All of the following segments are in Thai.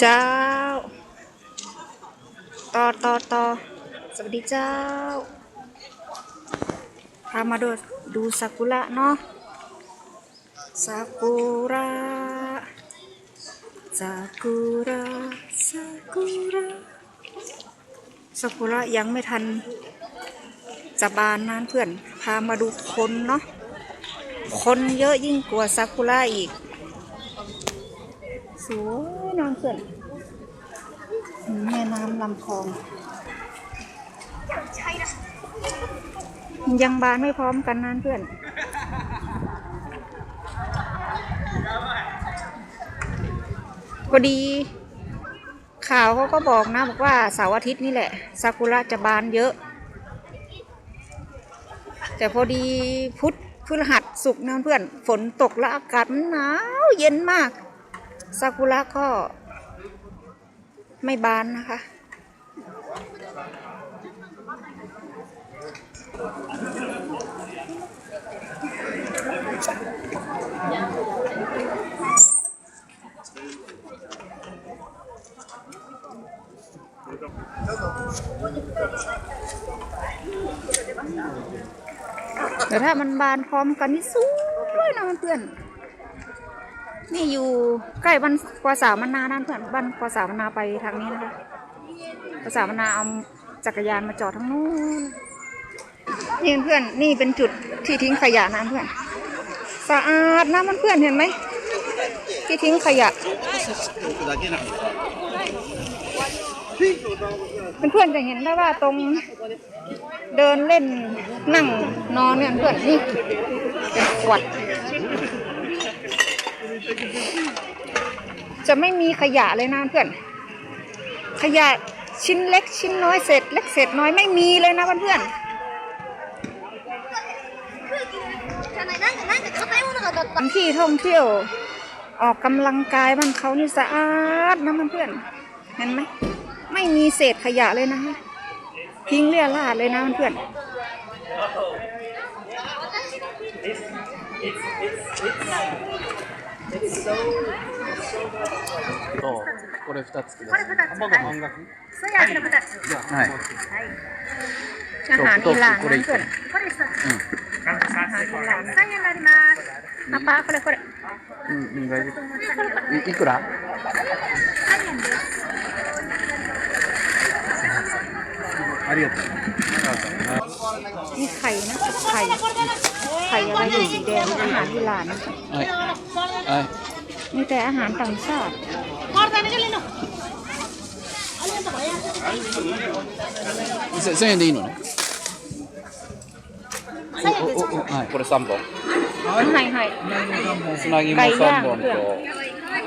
เจ้า ต่อต่อต่อสวัสดีเจ้า พามาดูดูซากุระเนาะ ซากุระ ซากุระ ซากุระ ซากุระยังไม่ทันจะบานนั้นเพื่อน พามาดูคนเนาะ คนเยอะยิ่งกว่าซากุระอีก สวยนอนเพื่อนแม่น้ำลำคลอง ยังบานไม่พร้อมกันนั้นเพื่อนพอดี ข่าวเขาก็บอกนะ บอกว่าเสาร์อาทิตย์นี่แหละซากุระจะบานเยอะ แต่พอดีพุธพฤหัสสุกนะเพื่อน ฝนตกแล้วอากาศมันหนาวเย็นมาก ซากุระก็ไม่บานนะคะ แต่ถ้ามันบานพร้อมกันนี่สวยนะเพื่อน นี่อยู่ใกล้บ้านกวาสาวมนานั่นเพื่อนบ้านกวาสาวมนาไปทางนี้นะคะกวาสาวมนาเอาจักรยานมาจอดทั้งนู้นนี่เพื่อนนี่เป็นจุดที่ทิ้งขยะนะเพื่อนสะอาดนะมันเพื่อนเห็นไหมที่ทิ้งขยะเพื่อนจะเห็นได้ว่าตรงเดินเล่นนั่งนอนเนี่ยเพื่อนนี่เป็นขวด จะไม่มีขยะเลยนะเพื่อน ขยะชิ้นเล็กชิ้นน้อยเศษเล็กเศษน้อยไม่มีเลยนะเพื่อนที่ท่องเที่ยว ออกกำลังกายบ้านเขานี่สะอาดนะเพื่อนเห็นไหมไม่มีเศษขยะเลยนะทิ้งเรี่ยราดเลยนะเพื่อน これつください。あつ。はい。い。り。い。くら。ありがとう。はい。 อะไรอยู่สีแดงอาหารอิหร่านนะ はいは มีแต่อาหารต่างชาติ いせ千円でいいのねおおおはいこれ三本 ให้ให้ つなぎも貝ย่าง三本と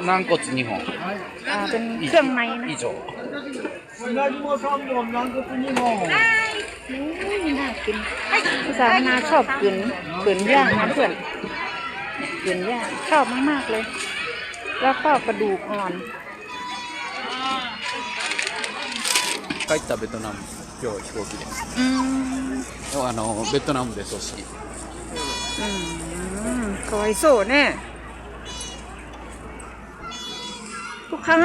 軟骨二本 อ่าเป็นเครื่องในนะ 以上 อุ้ย น่ากินภาษาพนาชอบกลืนกลืนย่างนะเพื่อนกลืนย่างชอบมากๆเลย แล้วก็กระดูกอ่อน 帰ったベトナム今日飛行機で อืม あのベトナムで葬式 อืมคอยโซแน่ทุกครั้ง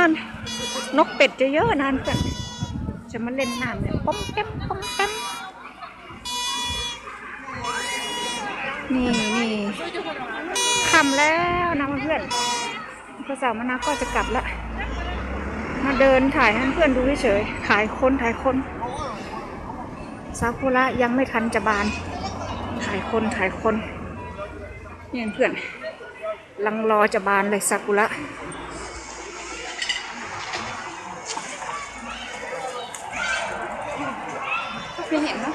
นกเป็ดจะเยอะนานเพื่อนจะมาเล่นน้ำเนี่ยป้อมแป๊มป้อมแป๊ม นี่นี่คำแล้วนะเพื่อนภาษามนาก็จะกลับละ มาเดินถ่ายให้เพื่อนดูเฉยๆถ่ายคนถ่ายคนซากุระยังไม่ทันจะบาน ถ่ายคนถ่ายคนเนี่ยเพื่อนลังรอจะบานเลยซากุระไม่เห็นเนอะ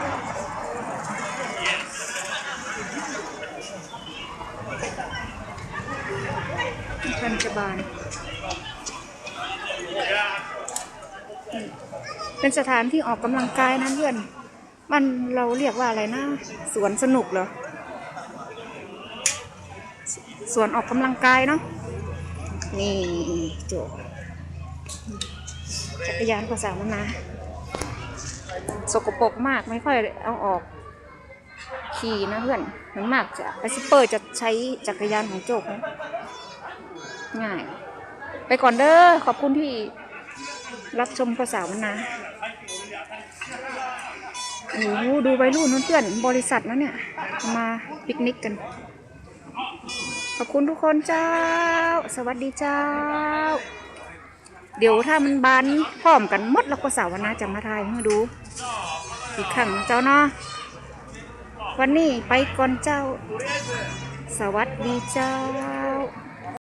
ไม่ทันจะบานเป็นสถานที่ออกกำลังกายนะเพื่อน มันเราเรียกว่าอะไรนะ สวนสนุกเหรอ สวนออกกำลังกายเนาะ นี่โจจักรยานภาษามนาสกปรกมากไม่ค่อยเอาออกขี่นะเพื่อนมือนมากจะไอซิเปอร์จะใช้จักรยานของโจกนะ ง่าย ไปก่อนเด้อขอบคุณที่รับชมภาษาวนาโอ้โหดูใบรุ่นเพื่อนบริษัทนะเนี่ย มาปิกนิกกัน ขอบคุณทุกคนเจ้า สวัสดีเจ้า เดี๋ยวถ้ามันบานพร้อมกันมดแล้วก็สาวนาจะมาถ่ายให้ดู อีกครั้งเจ้าเนาะวันนี้ไปก่อนเจ้า สวัสดีเจ้า